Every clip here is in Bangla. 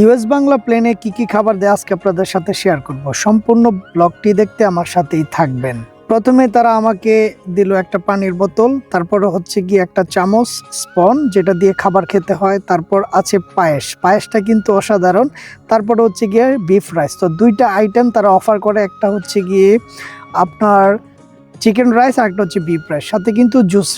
ইউএস বাংলা প্লেনে কি কি খাবার দেয় আজকে আপনাদের সাথে শেয়ার করব? সম্পূর্ণ ব্লগটি দেখতে আমার সাথেই থাকবেন। প্রথমে তারা আমাকে দিল একটা পানির বোতল, তারপরে হচ্ছে কি একটা চামচ স্পন, যেটা দিয়ে খাবার খেতে হয়, তারপর আছে পায়েস। পায়েসটা কিন্তু অসাধারণ। তারপর হচ্ছে গিয়ে বিফ রাইস তো দুইটা আইটেম তারা অফার করে, একটা হচ্ছে গিয়ে আপনার চিকেন রাইস আর একটা হচ্ছে বিফ রাইস সাথে কিন্তু জুস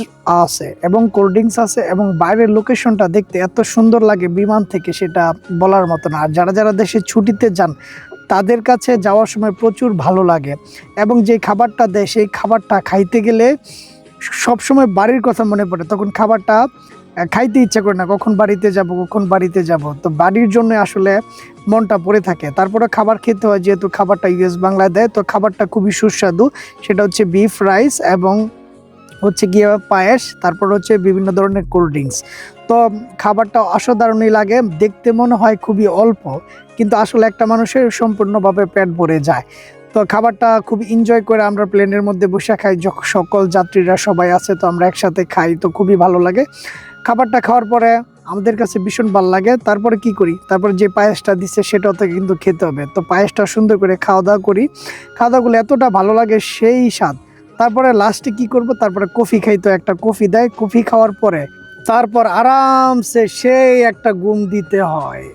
আছে এবং কোল্ড ড্রিঙ্কস আছে এবং বাইরের লোকেশনটা দেখতে এত সুন্দর লাগে বিমান থেকে সেটা বলার মতো না। আর যারা যারা দেশে ছুটিতে যান, তাদের কাছে যাওয়ার সময় প্রচুর ভালো লাগে এবং যে খাবারটা দেয়, সেই খাবারটা খাইতে গেলে সবসময় বাড়ির কথা মনে পড়ে। তখন খাবারটা খাইতে ইচ্ছা করে না, কখন বাড়িতে যাব, কখন বাড়িতে যাব। তো বাড়ির জন্য আসলে মনটা পড়ে থাকে। তারপরে খাবার খেতে হয়, যেহেতু খাবারটা ইউএস বাংলায় দেয়, তো খাবারটা খুবই সুস্বাদু। সেটা হচ্ছে বিফ রাইস এবং হচ্ছে গিয়ে পায়েস, তারপর হচ্ছে বিভিন্ন ধরনের কোল্ড ড্রিঙ্কস তো খাবারটা অসাধারণই লাগে, দেখতে মনে হয় খুবই অল্প, কিন্তু আসলে একটা মানুষের সম্পূর্ণভাবে পেট ভরে যায়। তো খাবারটা খুব এনজয় করে আমরা প্লেনের মধ্যে বসে খাই সকল যাত্রীরা সবাই আছে, তো আমরা একসাথে খাই, তো খুবই ভালো লাগে। খাবারটা খাওয়ার পরে আমাদের কাছে ভীষণ ভালো লাগে। তারপরে কি করি? তারপরে যে পায়েসটা দিচ্ছে সেটাও তো কিন্তু খেতে হবে। তো পায়েসটা সুন্দর করে খাওয়া দাওয়া করি। খাওয়া দাওয়াগুলো এতটা ভালো লাগে সেই স্বাদ। তারপরে লাস্টে কি করব? তারপরে কফি খাই তো একটা কফি দেয়। কফি খাওয়ার পরে, তারপর আরামসে সেই একটা গুম দিতে হয়।